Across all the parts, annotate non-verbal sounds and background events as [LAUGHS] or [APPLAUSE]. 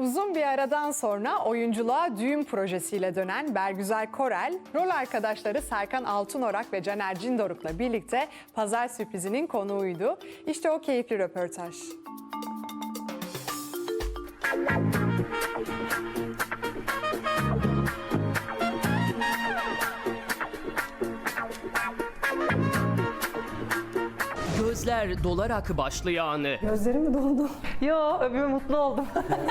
Uzun bir aradan sonra oyunculuğa düğün projesiyle dönen Bergüzar Korel, rol arkadaşları Serkan Altınorak ve Caner Cindoruk'la birlikte pazar sürprizinin konuğuydu. İşte o keyifli röportaj. Gözler dolarak başlayan, Gözlerim mi doldu? [LAUGHS] Yo, öbür mutlu oldum.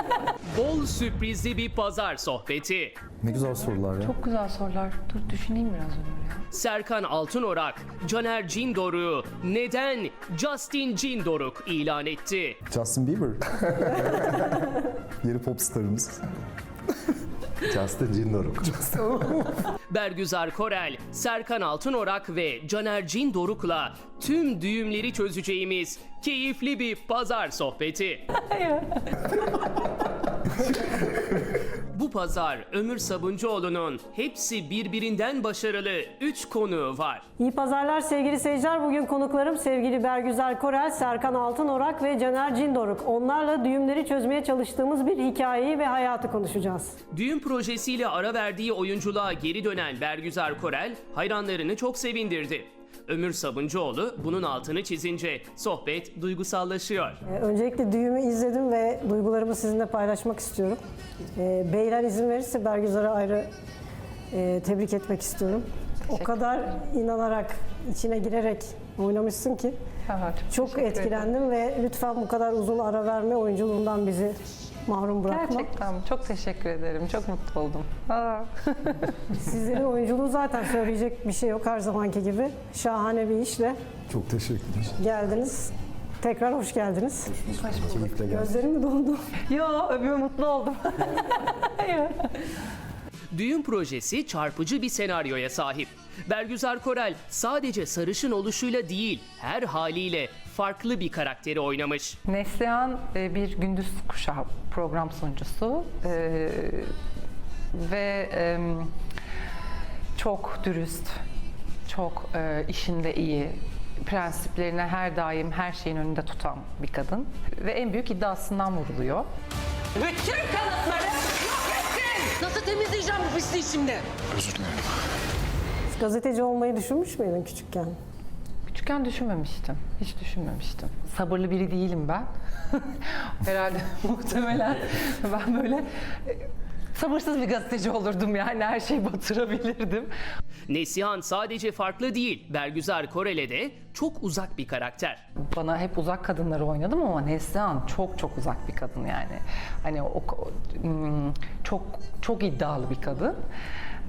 [LAUGHS] bol sürprizli bir pazar sohbeti. Ne güzel sorular ya. Çok güzel sorular. Dur düşüneyim biraz ya. Serkan Altınorak, Caner Cindoruk'u neden Justin Cindoruk ilan etti? Justin Bieber. [LAUGHS] Yeni pop starımız. Justin Cindoruk. [LAUGHS] Bergüzar Korel, Serkan Altınorak ve Caner Cindoruk'la tüm düğümleri çözeceğimiz keyifli bir pazar sohbeti. Bu pazar Ömür Sabuncuoğlu'nun hepsi birbirinden başarılı 3 konuğu var. İyi pazarlar sevgili seyirciler. Bugün konuklarım sevgili Bergüzar Korel, Serkan Altınorak ve Caner Cindoruk. Onlarla düğümleri çözmeye çalıştığımız bir hikayeyi ve hayatı konuşacağız. Düğün projesiyle ara verdiği oyunculuğa geri dönen Bergüzar Korel hayranlarını çok sevindirdi. Ömür Sabuncuoğlu bunun altını çizince sohbet duygusallaşıyor. Ee, Öncelikle düğümü izledim ve duygularımı sizinle paylaşmak istiyorum. Ee, Beyler izin verirse Bergüzar'a ayrı e, tebrik etmek istiyorum. O kadar inanarak, içine girerek oynamışsın ki çok etkilendim ve lütfen bu kadar uzun ara verme oyunculuğundan bizi mahrum bırakma. Gerçekten çok teşekkür ederim. Çok mutlu oldum. Aa. [LAUGHS] Sizlerin oyunculuğu zaten söyleyecek bir şey yok her zamanki gibi. Şahane bir işle Çok teşekkürler. geldiniz. Tekrar hoş geldiniz. Keyifle geldim. Gözlerim mi doldu? Yo, öbür mutlu oldum. [LAUGHS] Düğün projesi çarpıcı bir senaryoya sahip. Bergüzar Korel sadece sarışın oluşuyla değil, her haliyle farklı bir karakteri oynamış. Neslihan e, bir gündüz kuşağı program sunucusu E, ve e, çok dürüst, çok e, işinde iyi, prensiplerine her daim her şeyin önünde tutan bir kadın ve en büyük iddiasından vuruluyor. Bütün kanıtları yok ettin. Nasıl temizleyeceğim bu pisliği şimdi? Gazeteci olmayı düşünmüş müydün küçükken? Küçükken düşünmemiştim. Hiç düşünmemiştim. Sabırlı biri değilim ben. [LAUGHS] Herhalde [LAUGHS] muhtemelen ben böyle e, sabırsız bir gazeteci olurdum yani her şeyi batırabilirdim. Neslihan sadece farklı değil, Bergüzar Korel'e de çok uzak bir karakter. Bana hep uzak kadınları oynadım ama Neslihan çok çok uzak bir kadın yani. Hani o, o- hmm, çok çok iddialı bir kadın.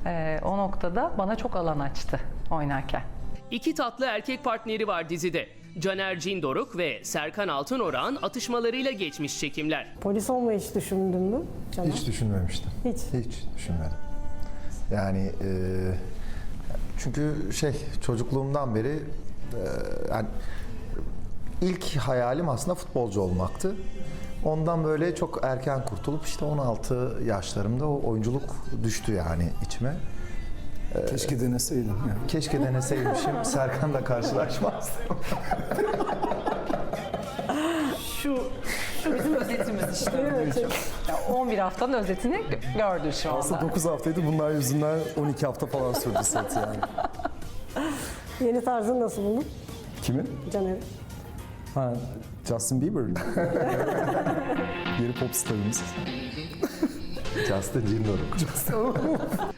Ee, o noktada bana çok alan açtı oynarken. İki tatlı erkek partneri var dizide. Caner Cindoruk ve Serkan Altınorak'ın atışmalarıyla geçmiş çekimler. Polis olmayı hiç düşündün mü? Caner? Hiç düşünmemiştim. Hiç. Hiç düşünmedim. Yani e, çünkü şey çocukluğumdan beri e, yani ilk hayalim aslında futbolcu olmaktı. Ondan böyle çok erken kurtulup işte 16 yaşlarımda o oyunculuk düştü yani içime. Keşke deneseydim. Yani. Keşke deneseymişim. [LAUGHS] Serkan'la karşılaşmazdım. Şu şu bizim özetimiz işte. Ya 11 haftanın özetini gördün şu anda. Aslında 9 haftaydı. Bunlar yüzünden 12 hafta falan sürdü set yani. [LAUGHS] Yeni tarzını nasıl buldun Kimin? Caner? Ha, Justin Bieber. [LAUGHS] Yeni pop starımız. Justin Cindoruk.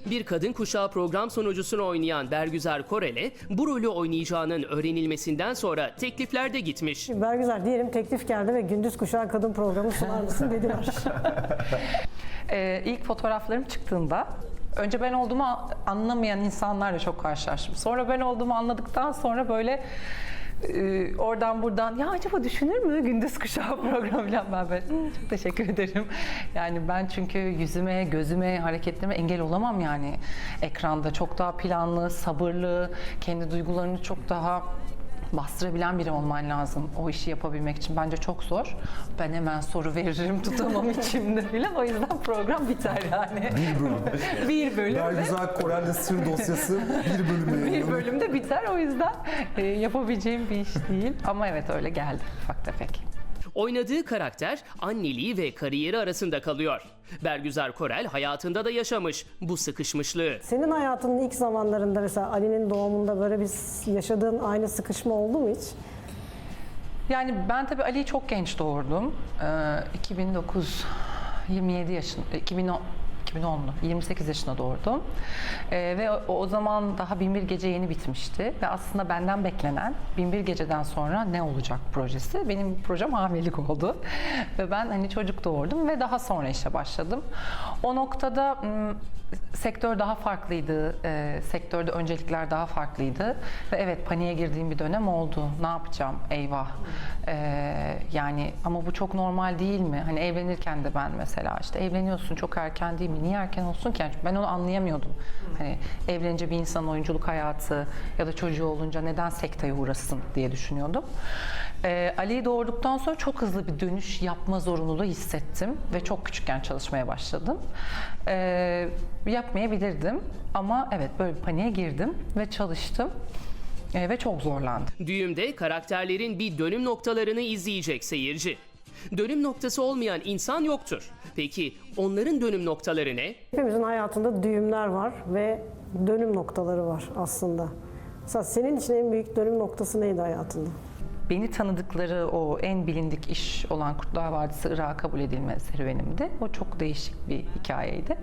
[LAUGHS] Bir kadın kuşağı program sunucusunu oynayan Bergüzar Korel'e bu rolü oynayacağının öğrenilmesinden sonra teklifler de gitmiş. Bergüzar diyelim teklif geldi ve gündüz kuşağı kadın programı sunar mısın dediler. [LAUGHS] Ee, ilk fotoğraflarım çıktığında önce ben olduğumu anlamayan insanlarla çok karşılaştım. Sonra ben olduğumu anladıktan sonra böyle e, oradan buradan ya acaba düşünür mü gündüz kuşağı [LAUGHS] programı falan ben böyle "Hı, çok teşekkür ederim. Yani ben çünkü yüzüme, gözüme, hareketlerime engel olamam yani. Ekranda çok daha planlı, sabırlı, kendi duygularını çok daha bastırabilen biri olman lazım o işi yapabilmek için. Bence çok zor. Ben hemen soru veririm [LAUGHS] tutamam içimde bile. O yüzden program biter yani. Bir bölüm. [LAUGHS] bir bölüm. Daha güzel Korel'de sır dosyası bir [LAUGHS] bölüm Bir bölümde biter o yüzden e, yapabileceğim bir iş değil. Ama evet öyle geldi ufak tefek. Oynadığı karakter anneliği ve kariyeri arasında kalıyor. Bergüzar Korel hayatında da yaşamış bu sıkışmışlığı. Senin hayatının ilk zamanlarında mesela Ali'nin doğumunda böyle bir yaşadığın aynı sıkışma oldu mu hiç? Yani ben tabii Ali'yi çok genç doğurdum. Ee, 2009, 27 yaşında, 2010, 2010'lu, 28 yaşında doğurdum. Ee, ve o, o zaman daha Binbir Gece yeni bitmişti. Ve aslında benden beklenen Binbir Gece'den sonra ne olacak projesi. Benim projem hamilelik oldu. ve ben hani çocuk doğurdum ve daha sonra işe başladım. O noktada sektör daha farklıydı. Ee, sektörde öncelikler daha farklıydı. Ve evet paniğe girdiğim bir dönem oldu. Ne yapacağım? Eyvah. Ee, yani ama bu çok normal değil mi? Hani evlenirken de ben mesela işte evleniyorsun çok erken değil mi? Niye erken olsun ki? Yani ben onu anlayamıyordum. Hani evlenince bir insanın oyunculuk hayatı ya da çocuğu olunca neden sekteye uğrasın diye düşünüyordum. Ee, Ali'yi doğurduktan sonra çok hızlı bir dönüş yapma zorunluluğu hissettim ve çok küçükken çalışmaya başladım. Ee, yapmayabilirdim ama evet böyle bir paniğe girdim ve çalıştım Ee, ve çok zorlandım. Düğümde karakterlerin bir dönüm noktalarını izleyecek seyirci. Dönüm noktası olmayan insan yoktur. Peki onların dönüm noktaları ne? Hepimizin hayatında düğümler var ve dönüm noktaları var aslında. Mesela senin için en büyük dönüm noktası neydi hayatında? Beni tanıdıkları o en bilindik iş olan Kurtlar Vadisi Irak'a kabul edilme serüvenimdi. O çok değişik bir hikayeydi.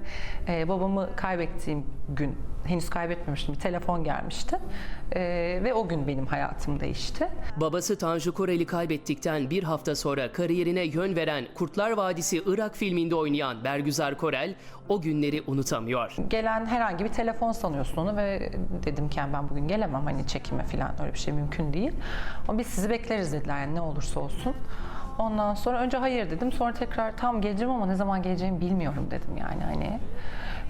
Ee, babamı kaybettiğim gün, henüz kaybetmemiştim, bir telefon gelmişti. Ee, ve o gün benim hayatım değişti. Babası Tanju Korel'i kaybettikten bir hafta sonra kariyerine yön veren Kurtlar Vadisi Irak filminde oynayan Bergüzar Korel o günleri unutamıyor. Gelen herhangi bir telefon sanıyorsun onu ve dedim ki ben bugün gelemem hani çekime falan öyle bir şey mümkün değil. Ama biz sizi bekleriz dediler yani ne olursa olsun. Ondan sonra önce hayır dedim sonra tekrar tam geleceğim ama ne zaman geleceğimi bilmiyorum dedim yani hani.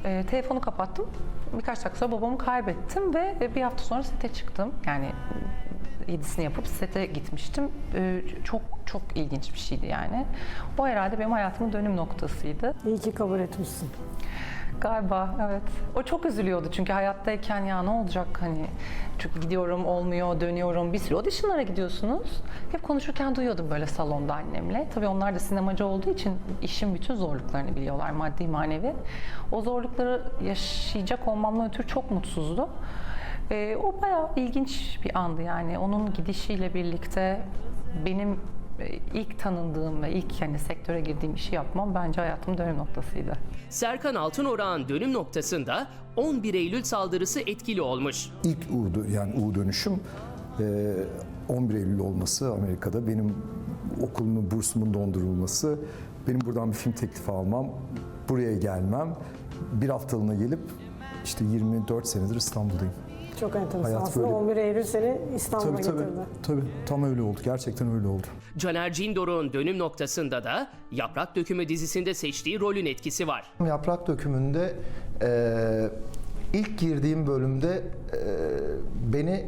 E, telefonu kapattım. Birkaç dakika sonra babamı kaybettim ve bir hafta sonra sete çıktım. Yani yedisini yapıp sete gitmiştim. E, çok çok ilginç bir şeydi yani. O herhalde benim hayatımın dönüm noktasıydı. İyi ki kabul etmişsin. Galiba evet. O çok üzülüyordu çünkü hayattayken ya ne olacak hani çünkü gidiyorum olmuyor dönüyorum bir sürü auditionlara gidiyorsunuz. Hep konuşurken duyuyordum böyle salonda annemle. Tabii onlar da sinemacı olduğu için işin bütün zorluklarını biliyorlar maddi manevi. O zorlukları yaşayacak olmamla ötürü çok mutsuzdu. Ee, o bayağı ilginç bir andı yani onun gidişiyle birlikte benim e, ilk tanındığım ve ilk yani sektöre girdiğim işi yapmam bence hayatımın dönüm noktasıydı. Serkan Altınorak'ın dönüm noktasında 11 Eylül saldırısı etkili olmuş. İlk U, yani U dönüşüm e, 11 Eylül olması Amerika'da benim okulumun bursumun dondurulması, benim buradan bir film teklifi almam, buraya gelmem, bir haftalığına gelip işte 24 senedir İstanbul'dayım. Çok enteresan. Hayat Aslında böyle. 11 Eylül seni İstanbul'a Tabii tabii, getirdi. tabii tam öyle oldu. Gerçekten öyle oldu. Caner Cindoruk'un dönüm noktasında da Yaprak Dökümü dizisinde seçtiği rolün etkisi var. Yaprak dökümünde e, ilk girdiğim bölümde e, beni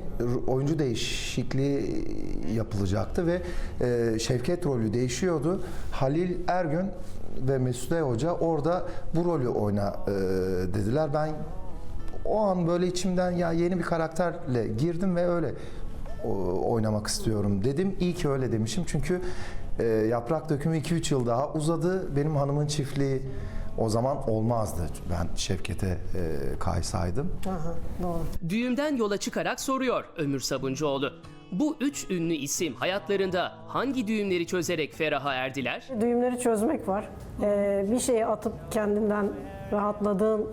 oyuncu değişikliği yapılacaktı ve e, Şevket rolü değişiyordu. Halil Ergün ve Mesut E. Hoca orada bu rolü oyna e, dediler. Ben o an böyle içimden ya yeni bir karakterle girdim ve öyle oynamak istiyorum dedim. İyi ki öyle demişim çünkü e, yaprak dökümü 2-3 yıl daha uzadı. Benim hanımın çiftliği o zaman olmazdı. Ben Şevket'e e, kaysaydım. Aha, doğru. Düğümden yola çıkarak soruyor Ömür Sabuncuoğlu. Bu üç ünlü isim hayatlarında hangi düğümleri çözerek feraha erdiler? Düğümleri çözmek var. Ee, bir şeyi atıp kendinden rahatladığın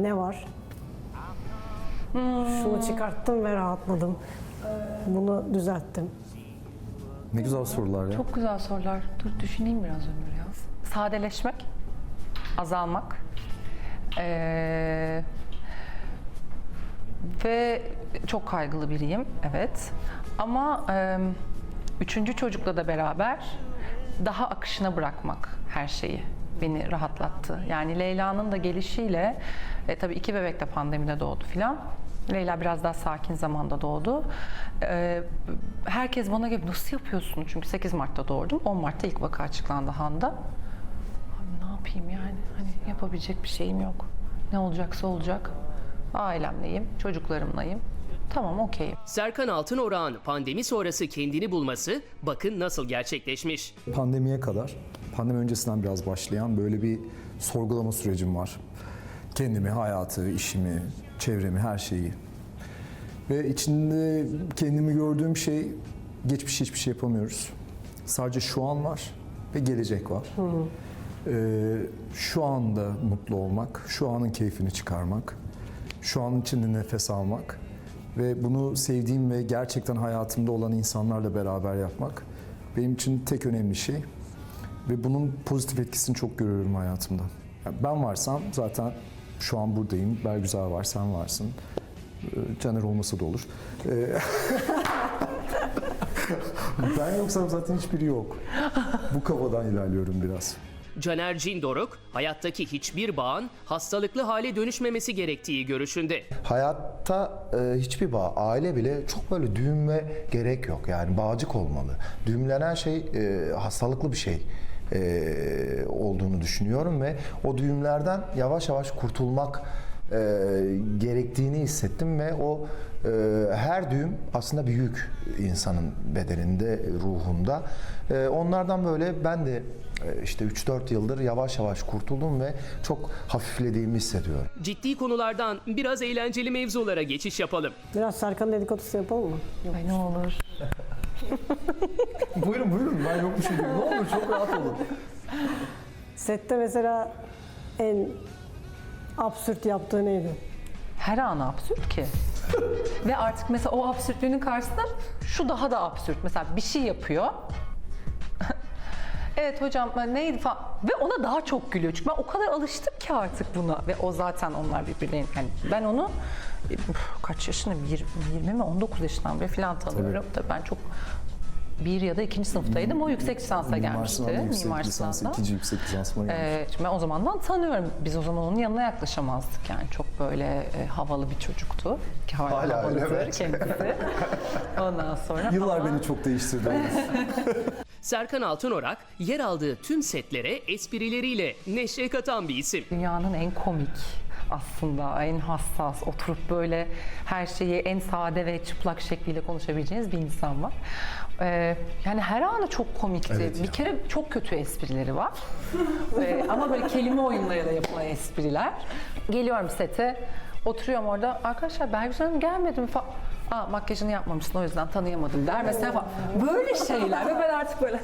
ne var? Şunu çıkarttım ve rahatladım. Bunu düzelttim. Ne güzel sorular ya. Çok güzel sorular. Dur düşüneyim biraz Ömür ya. Sadeleşmek, azalmak ee, ve çok kaygılı biriyim, evet. Ama e, üçüncü çocukla da beraber daha akışına bırakmak her şeyi beni rahatlattı. Yani Leyla'nın da gelişiyle, e, tabii iki bebek de pandemide doğdu filan. Leyla biraz daha sakin zamanda doğdu. Ee, herkes bana gibi nasıl yapıyorsun? Çünkü 8 Mart'ta doğurdum. 10 Mart'ta ilk vaka açıklandı Han'da. Abi ne yapayım yani? Hani yapabilecek bir şeyim yok. Ne olacaksa olacak. Ailemleyim, çocuklarımlayım. Tamam okeyim. Serkan Altınorak'ın pandemi sonrası kendini bulması bakın nasıl gerçekleşmiş. Pandemiye kadar, pandemi öncesinden biraz başlayan böyle bir sorgulama sürecim var. Kendimi, hayatı, işimi, çevremi, her şeyi. Ve içinde kendimi gördüğüm şey, geçmiş hiçbir şey yapamıyoruz. Sadece şu an var ve gelecek var. Ee, şu anda mutlu olmak, şu anın keyfini çıkarmak, şu an içinde nefes almak ve bunu sevdiğim ve gerçekten hayatımda olan insanlarla beraber yapmak benim için tek önemli şey. Ve bunun pozitif etkisini çok görüyorum hayatımda. Yani ben varsam zaten şu an buradayım. Bergüzar var, sen varsın. Ee, Caner olmasa da olur. Ee, [LAUGHS] ben yoksam zaten hiçbiri yok. Bu kafadan ilerliyorum biraz. Caner Cindoruk, hayattaki hiçbir bağın hastalıklı hale dönüşmemesi gerektiği görüşünde. Hayatta e, hiçbir bağ, aile bile çok böyle düğünme gerek yok. Yani bağcık olmalı. Düğümlenen şey e, hastalıklı bir şey e, olduğunu düşünüyorum ve o düğümlerden yavaş yavaş kurtulmak e, gerektiğini hissettim ve o e, her düğüm aslında bir yük insanın bedeninde, ruhunda. E, onlardan böyle ben de e, işte 3-4 yıldır yavaş yavaş kurtuldum ve çok hafiflediğimi hissediyorum. Ciddi konulardan biraz eğlenceli mevzulara geçiş yapalım. Biraz Serkan dedikodusu yapalım mı? Ay ne olur. [LAUGHS] [LAUGHS] buyurun buyurun ben yok bir şey diyeyim. Ne olur çok rahat olun. Sette mesela en absürt yaptığı neydi? Her an absürt ki. [LAUGHS] Ve artık mesela o absürtlüğünün karşısında şu daha da absürt. Mesela bir şey yapıyor. [LAUGHS] evet hocam ben neydi falan. Ve ona daha çok gülüyor. Çünkü ben o kadar alıştım ki artık buna. Ve o zaten onlar birbirlerinin. Yani ben onu e, kaç yaşında? 20, 20 mi? 19 yaşından beri falan tanıyorum. Tabii ben çok bir ya da ikinci sınıftaydım. O yüksek lisansa gelmişti. Mimar lisans, Sinan'da. ikinci yüksek lisansıma gelmiş. Ee, şimdi ben o zamandan tanıyorum. Biz o zaman onun yanına yaklaşamazdık yani. Çok böyle e, havalı bir çocuktu. Ki hala, Hala öyle, havalıdır evet. kendisi. [LAUGHS] Ondan sonra Yıllar ama- beni çok değiştirdi. [LAUGHS] Serkan Altınorak yer aldığı tüm setlere esprileriyle neşe katan bir isim. dünyanın en komik aslında en hassas oturup böyle her şeyi en sade ve çıplak şekliyle konuşabileceğiniz bir insan var. Ee, yani her anı çok komikti. Evet bir ya. kere çok kötü esprileri var. [LAUGHS] Ee, ama böyle kelime oyunlarıyla yapılan espriler. Geliyorum sete, oturuyorum orada. Arkadaşlar Bergüzar Hanım gelmedi mi falan. Aa makyajını yapmamışsın o yüzden tanıyamadım der mesela falan. Böyle şeyler ve ben artık böyle [LAUGHS]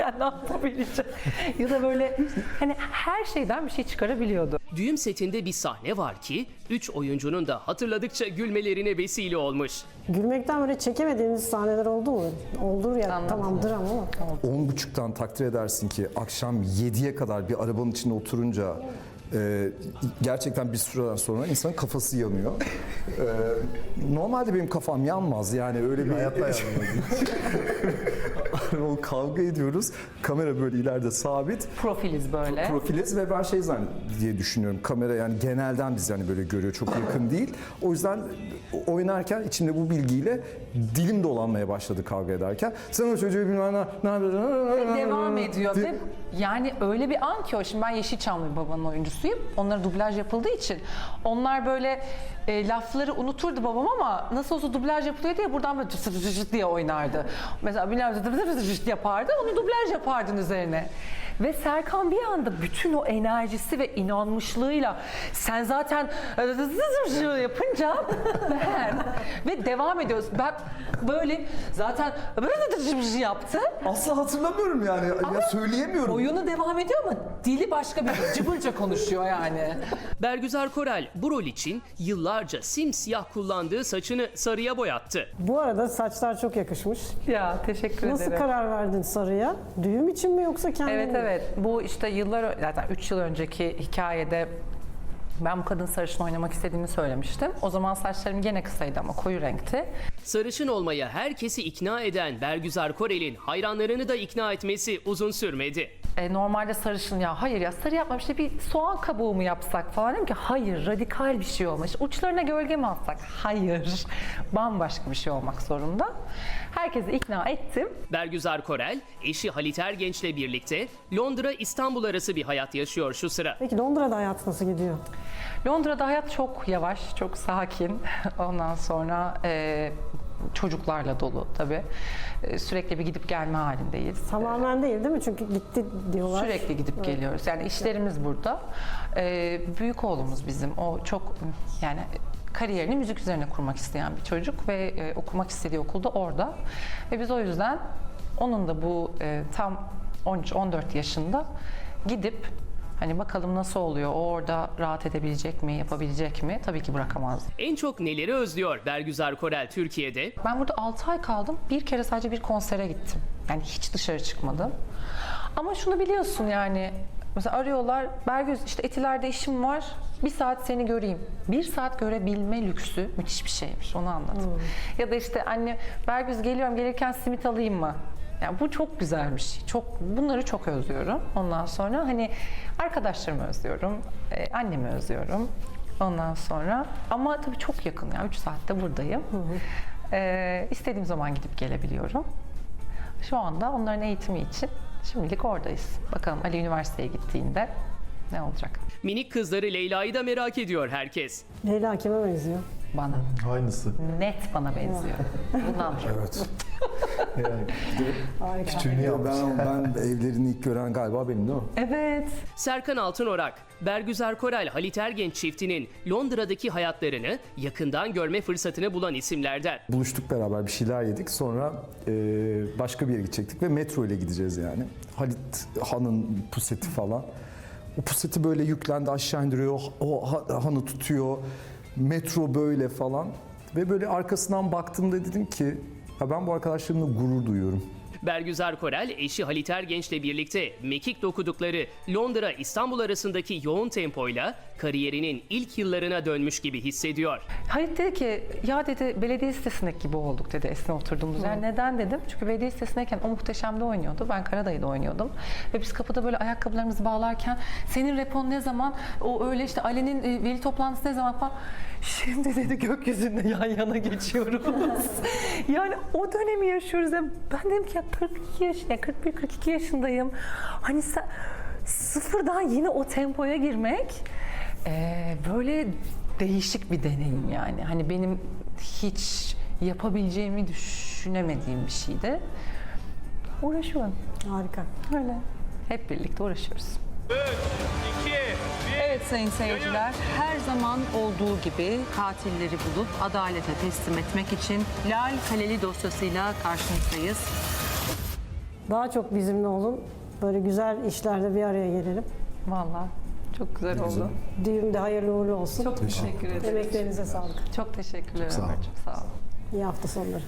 ya ne yapabileceğim. ya da böyle hani her şeyden bir şey çıkarabiliyordu. Düğüm setinde bir sahne var ki üç oyuncunun da hatırladıkça gülmelerine vesile olmuş. Gülmekten böyle çekemediğiniz sahneler oldu mu? Olur ya Anladım. tamam dram ama. On buçuktan takdir edersin ki akşam 7'ye kadar bir arabanın içinde oturunca e, gerçekten bir süreden sonra insanın kafası yanıyor. E, normalde benim kafam yanmaz yani öyle bir... Hayatta yanmaz. [LAUGHS] o kavga ediyoruz. Kamera böyle ileride sabit. Profiliz böyle. Profiliz ve ben şey zannediyorum diye düşünüyorum. Kamera yani genelden biz yani böyle görüyor. Çok yakın değil. O yüzden oynarken içimde bu bilgiyle dilim dolanmaya başladı kavga ederken. Sen o çocuğu bilmem ne, ne yapıyorsun? devam ediyor ve yani öyle bir an ki o şimdi ben Yeşilçamlı bir babanın oyuncusuyum. Onlara dublaj yapıldığı için onlar böyle e, lafları unuturdu babam ama nasıl olsa dublaj yapılıyor diye buradan böyle cıs cıs cıs diye oynardı. Mesela bilmem cıs cıs cıs cıs yapardı onu dublaj yapardın üzerine. Ve Serkan bir anda bütün o enerjisi ve inanmışlığıyla sen zaten yapınca [LAUGHS] ben ve devam ediyoruz. Ben böyle zaten yaptı. Asla hatırlamıyorum yani. ya söyleyemiyorum. Oyunu devam ediyor ama dili başka bir [LAUGHS] cıbırca konuşuyor yani. Bergüzar Korel bu rol için yıllarca simsiyah kullandığı saçını sarıya boyattı. Bu arada saçlar çok yakışmış. Ya teşekkür Nasıl ederim. karar verdin sarıya? Düğüm için mi yoksa kendin Evet mi? evet. Bu işte yıllar zaten 3 yıl önceki hikayede ben bu kadın sarışın oynamak istediğimi söylemiştim. O zaman saçlarım gene kısaydı ama koyu renkti. Sarışın olmaya herkesi ikna eden Bergüzar Korel'in hayranlarını da ikna etmesi uzun sürmedi. E, normalde sarışın ya hayır ya sarı yapma işte bir soğan kabuğu mu yapsak falan dedim ki hayır radikal bir şey olmuş. Uçlarına gölge mi atsak? Hayır. [LAUGHS] Bambaşka bir şey olmak zorunda. Herkesi ikna ettim. Bergüzar Korel, eşi Halit Ergenç'le birlikte Londra-İstanbul arası bir hayat yaşıyor şu sıra. Peki Londra'da hayat nasıl gidiyor? Londra'da hayat çok yavaş, çok sakin. [LAUGHS] Ondan sonra e, çocuklarla dolu tabii. E, sürekli bir gidip gelme halindeyiz. Tamamen değil değil mi? Çünkü gitti diyorlar. Sürekli gidip geliyoruz. Yani işlerimiz burada. Ee, büyük oğlumuz bizim. O çok yani kariyerini müzik üzerine kurmak isteyen bir çocuk ve e, okumak istediği okulda orada. Ve biz o yüzden onun da bu e, tam 13-14 yaşında gidip hani bakalım nasıl oluyor, o orada rahat edebilecek mi, yapabilecek mi? Tabii ki bırakamaz. En çok neleri özlüyor Bergüzar Korel Türkiye'de? Ben burada 6 ay kaldım. Bir kere sadece bir konsere gittim. Yani hiç dışarı çıkmadım. Ama şunu biliyorsun yani mesela arıyorlar Bergüz işte Etiler'de işim var. Bir saat seni göreyim. Bir saat görebilme lüksü müthiş bir şeymiş. Onu anladım. Ya da işte anne Bergüz geliyorum gelirken simit alayım mı? Yani bu çok güzelmiş. Çok bunları çok özlüyorum. Ondan sonra hani arkadaşlarımı özlüyorum. e, annemi özlüyorum. Ondan sonra ama tabii çok yakın ya 3 saatte buradayım. Ee, istediğim zaman gidip gelebiliyorum. Şu anda onların eğitimi için şimdilik oradayız. Bakalım Ali üniversiteye gittiğinde ne olacak? Minik kızları Leyla'yı da merak ediyor herkes. Leyla kime benziyor? Bana. Aynısı. Net bana benziyor. Bundan Evet. [LAUGHS] Yani Harika. küçüğünü yapmış. Ben, ben evlerini ilk gören galiba benim değil mi? Evet. Serkan Altınorak, Bergüzar Korel Halit Ergenç çiftinin Londra'daki hayatlarını yakından görme fırsatını bulan isimlerden. Buluştuk beraber bir şeyler yedik. Sonra e, başka bir yere gidecektik ve metro ile gideceğiz yani. Halit Han'ın puseti falan. O puseti böyle yüklendi aşağı indiriyor. O ha- hanı tutuyor. Metro böyle falan. Ve böyle arkasından baktığımda dedim ki ya ben bu arkadaşlarımla gurur duyuyorum. Bergüzar Korel, eşi Halit Ergenç'le birlikte mekik dokudukları Londra-İstanbul arasındaki yoğun tempoyla kariyerinin ilk yıllarına dönmüş gibi hissediyor. Halit dedi ki ya dedi belediye sitesindeki gibi olduk dedi Esin'e oturduğumuz yer. Neden dedim? Çünkü belediye sitesindeyken o muhteşemde oynuyordu. Ben Karadayı'da oynuyordum. Ve biz kapıda böyle ayakkabılarımızı bağlarken senin repon ne zaman? O öyle işte Ali'nin e, veli toplantısı ne zaman falan. Şimdi dedi gökyüzünde yan yana geçiyoruz. [LAUGHS] yani o dönemi yaşıyoruz. Yani ben dedim ki ya 42 yaş, ya 41-42 yaşındayım. Hani sen sıfırdan yine o tempoya girmek ee, böyle değişik bir deneyim yani. Hani benim hiç yapabileceğimi düşünemediğim bir şeydi. Uğraşıyorum. Harika. Öyle. Hep birlikte uğraşıyoruz. Evet sayın seyirciler, her zaman olduğu gibi katilleri bulup adalete teslim etmek için Lal Kaleli dosyasıyla karşınızdayız. Daha çok bizimle olun. Böyle güzel işlerde bir araya gelelim. Vallahi çok güzel oldu. Düğün de hayırlı uğurlu olsun. Çok teşekkür ederim. Emeklerinize sağlık. Çok teşekkürler. Sağ ol. Ömerciğim, Sağ olun. İyi hafta sonları.